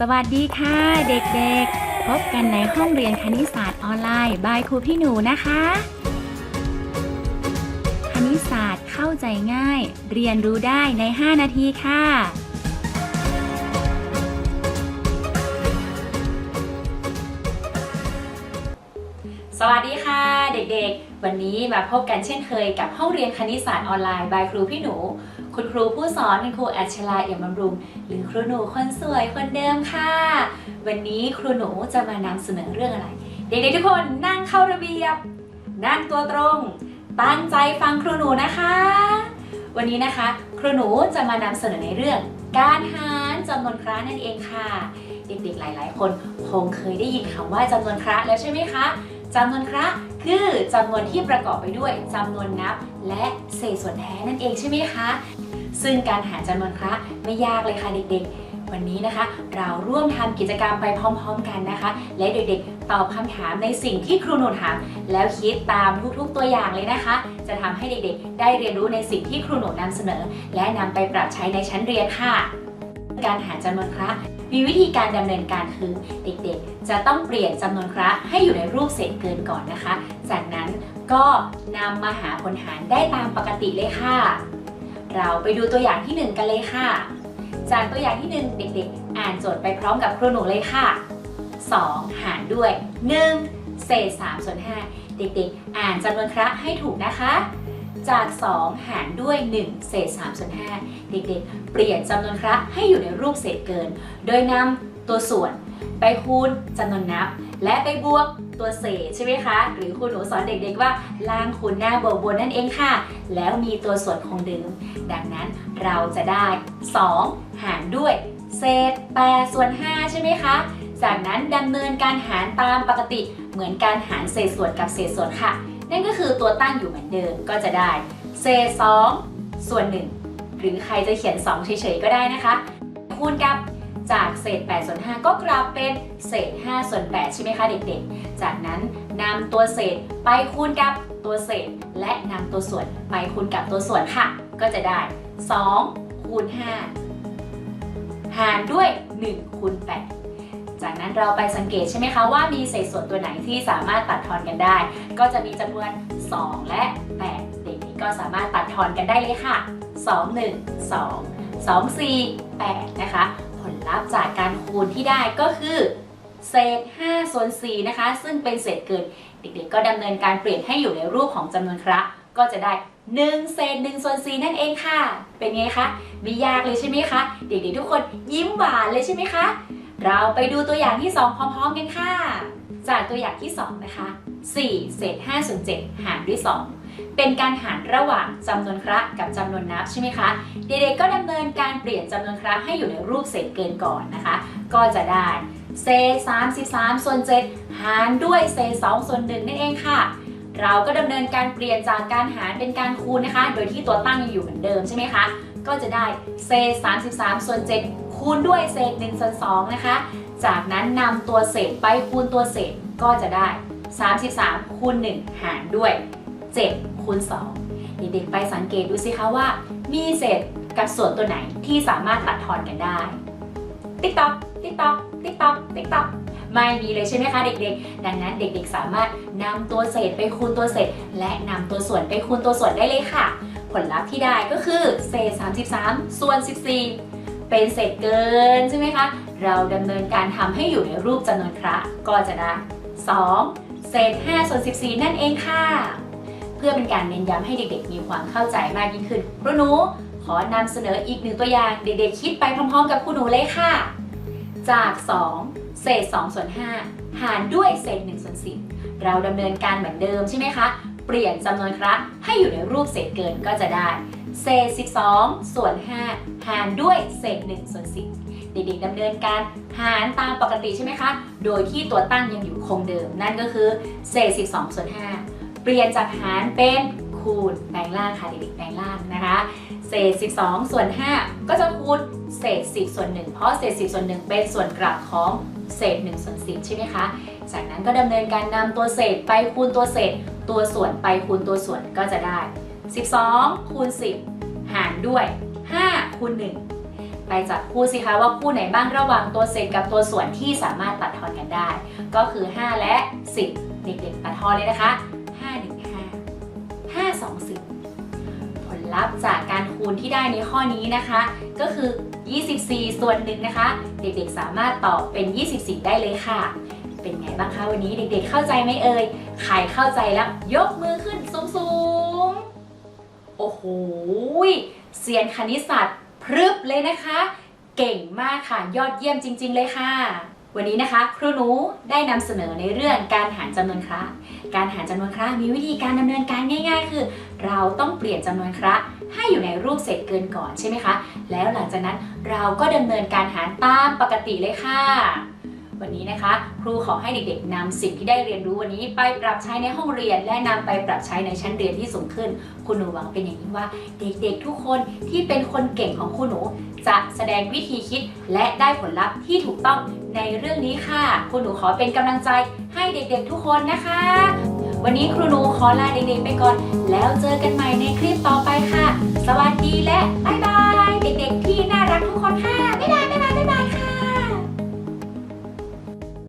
สวัสดีค่ะเด็กๆ พบกันในห้องเรียนคณิตศาสตร์ออนไลน์บายครูพี่หนูนะคะ คณิตศาสตร์เข้าใจง่าย เรียนรู้ได้ใน 5 นาทีค่ะ สวัสดีค่ะ เด็กๆ วันนี้มาพบกันเช่นเคยกับห้องเรียนคณิตศาสตร์ออนไลน์บายครูพี่หนู คุณครูผู้สอนเป็นครูอัชลาเอี่ยมบำรุง หรือครูหนูคนสวยคนเดิมค่ะ วันนี้ครูหนูจะมานำเสนอเรื่องอะไร เด็กๆทุกคนนั่งเข้าระเบียบ นั่งตัวตรง ตั้งใจฟังครูหนูนะคะ วันนี้นะคะ ครูหนูจะมานำเสนอในเรื่อง การหารจำนวนครั้นั่นเองค่ะ เด็กๆหลาย ๆ คนคงเคยได้ยินคำว่าจำนวนครั้งแล้วใช่ไหมคะ จำนวนครั้คือจำนวนที่ประกอบไปด้วยจำนวนนับ และเศษส่วนแท้นั่นเองใช่ไหมคะ ซึ่งการหาจำนวนครั้ไม่ยากเลยค่ะเด็กๆวันนี้นะคะ เราร่วมทำกิจกรรมไปพร้อม ๆ กันนะคะ และเด็กๆ ตอบคำถามในสิ่งที่ครูหนูถาม แล้วคิดตามทุกๆตัวอย่างเลยนะคะ จะทำให้เด็กๆ ได้เรียนรู้ในสิ่งที่ครูหนูนำเสนอ และนำไปปรับใช้ในชั้นเรียนค่ะ การหาจำนวนครั้ มีวิธีการดำเนินการคือเด็กๆ จะต้องเปลี่ยนจำนวนครั้ให้อยู่ในรูปเศษเกินก่อนนะคะ จากนั้นก็นำมาหาผลหารได้ตามปกติเลยค่ะ เราไปดูตัวอย่างที่ 1 กันเลยค่ะ จากตัวอย่างที่ 1 เด็กๆ อ่านโจทย์ไปพร้อมกับครูหนูเลยค่ะ 2 หารด้วย 1 เศษ3ส่วน5เด็กๆ อ่านจำนวนคระให้ถูกนะคะ จาก 2 หารด้วย 1 เศษ3ส่วน5เด็กๆ เปลี่ยนจำนวนคระให้อยู่ในรูปเศษเกิน โดยนำตัวส่วนไปคูณจำนวนนับ และไปบวกตัวเศษใช่ไหมคะ หรือครูหนูสอนเด็กๆว่าล่างคูณหน้าบวกบนนั่นเองค่ะ แล้วมีตัวส่วนคงเดิม ดังนั้นเราจะได้ 2 หารด้วย เศษ8ส่วน5ใช่ไหมคะ จากนั้นดำเนินการหารตามปกติเหมือนการหารเศษส่วนกับเศษส่วนค่ะ นั่นก็คือตัวตั้งอยู่เหมือนเดิมก็จะได้เศษ2ส่วน 1 หรือใครจะเขียน 2 เฉยๆ ก็ได้นะคะ คูณกับจากเศษ8ส่วน5ก็กลับเป็นเศษ5ส่วน8ใช่ไหมคะเด็กๆ จากนั้นนำตัวเศษไปคูณกับตัวเศษ และนำตัวส่วนไปคูณกับตัวส่วนค่ะ ก็จะได้ 2 คูณ 5 หารด้วย1คูณ8 จากนั้นเราไปสังเกตใช่ไหมคะว่ามีเศษส่วนตัวไหนที่สามารถตัดทอนกันได้ ก็จะมีจำนวน 2 และ8เด็กๆก็สามารถตัดทอนกันได้เลยค่ะ 2 1 2 2 4 8 นะคะ ผลลัพธ์จากการคูณที่ได้ก็คือเศษ5ส่วน4นะคะ ซึ่งเป็นเศษเกิน เด็กๆ ก็ดำเนินการเปลี่ยนให้อยู่ในรูปของจำนวนคระก็จะได้ 1 เศษ1ส่วน4นั่นเองค่ะ เป็นไงคะไม่ยากเลยใช่ไหมคะ เด็กๆ ทุกคนยิ้มหวานเลยใช่ไหมคะ เราไปดูตัวอย่างที่ 2 พร้อมๆกันค่ะ จากตัวอย่างที่ 2 นะคะ4เศษ5ส่วน7หารด้วย 2 เป็นการหารระหว่างจำนวนคระกับจำนวนนับใช่ไหมคะ เด็กๆก็ดำเนินการเปลี่ยนจำนวนคระให้อยู่ในรูปเศษเกินก่อนนะคะ ก็จะได้เศษ33ส่วน7หารด้วยเศษ2ส่วน1นั่นเองค่ะ เราก็ดำเนินการเปลี่ยนจากการหารเป็นการคูณนะคะ โดยที่ตัวตั้งยังอยู่เหมือนเดิมใช่ไหมคะ ก็จะได้เศษ33ส่วน7 คูณด้วยเศษ1ส่วน2นะคะ จากนั้นนำตัวเศษไปคูณตัวเศษก็จะได้ 33คูณ1หารด้วย 7คูณ2เด็กๆไปสังเกตดูสิคะว่า มีเศษกับส่วนตัวไหนที่สามารถตัดทอนกันได้ ติ๊กต๊อกติ๊กต๊อกติ๊กต๊อกติ๊กต๊อกไม่มีเลยใช่ไหมคะเด็กๆ ดังนั้นเด็กๆ สามารถนำตัวเศษไปคูณตัวเศษ และนำตัวส่วนไปคูณตัวส่วนได้เลยค่ะ ผลลัพธ์ที่ได้ก็คือเศษ 33 ส่วน 14 เป็นเศษเกินใช่ไหมคะ เราดำเนินการทำให้อยู่ในรูปจำนวนคระก็จะได้ 2 เศษ5ส่วน14 นั่นเองค่ะ เพื่อเป็นการเน้นย้ำให้เด็กๆ มีความเข้าใจมากยิ่งขึ้นครูหนูขอนำเสนออีกหนึ่งตัวอย่างเด็กๆ คิดไปพร้อมๆ กับครูหนูเลยค่ะ จาก 2 เศษ2ส่วน5หารด้วยเศษ1ส่วน10 เราดำเนินการเหมือนเดิมใช่ไหมคะ เปลี่ยนจำนวนครั้งให้อยู่ในรูปเศษเกินก็จะได้ เศษ 12 ส่วน 5 หารด้วยเศษ 1 ส่วน 10 เด็กๆดำเนินการหารตามปกติใช่ไหมคะ โดยที่ตัวตั้งยังอยู่คงเดิม นั่นก็คือเศษ 12 ส่วน 5 เปลี่ยนจากหารเป็นคูณแปลงล่างค่ะเด็กๆแปลงล่างนะคะ เศษ 12 ส่วน 5 ก็จะคูณเศษ 10 ส่วน 1 เพราะเศษ 10 ส่วน 1 เป็นส่วนกลับของเศษ1ส่วน10 ใช่ไหมคะ จากนั้นก็ดำเนินการนำตัวเศษไปคูณตัวเศษ ตัวส่วนไปคูณตัวส่วนก็จะได้ 12คูณ10 หารด้วย5คูณ1ไปจับคู่สิคะว่าคู่ไหนบ้างระหว่างตัวเศษกับตัวส่วนที่สามารถตัดทอนกันได้ ก็คือ 5 และ 10 เด็กๆตัดทอนเลยนะคะ 5 1 5 5 2 10ผลลัพธ์จากการคูณที่ได้ในข้อนี้นะคะ ก็คือ 24 ส่วนหนึ่งนะคะ เด็กๆสามารถตอบเป็น 24 ได้เลยค่ะ เป็นไงบ้างคะวันนี้เด็กๆเข้าใจไหมเอ่ยใครเข้าใจแล้วยกมือขึ้นสูงๆ โอ้โหเซียนคณิตศาสตร์พรึบเลยนะคะ เก่งมากค่ะยอดเยี่ยมจริง ๆ เลยค่ะ วันนี้นะคะ ครูหนูได้นำเสนอในเรื่องการหารจำนวนคระการหารจำนวนคระมีวิธีการดำเนินการง่าย ๆ คือ เราต้องเปลี่ยนจำนวนคระให้อยู่ในรูปเศษเกินก่อนใช่ไหมคะ แล้วหลังจากนั้นเราก็ดำเนินการหารตามปกติเลยค่ะ วันนี้นะคะ ครูขอให้เด็กๆนำสิ่งที่ได้เรียนรู้วันนี้ไปปรับใช้ในห้องเรียน และนำไปปรับใช้ในชั้นเรียนที่สูงขึ้น คุณหนูหวังเป็นอย่างยิ่งว่า เด็กๆทุกคนที่เป็นคนเก่งของคุณหนู จะแสดงวิธีคิดและได้ผลลัพธ์ที่ถูกต้องในเรื่องนี้ค่ะ คุณหนูขอเป็นกำลังใจให้เด็กๆทุกคนนะคะ วันนี้ครูหนูขอลาเด็กๆไปก่อน แล้วเจอกันใหม่ในคลิปต่อไปค่ะ สวัสดีและบ๊ายบาย เด็กๆที่น่ารักทุกคนค่ะ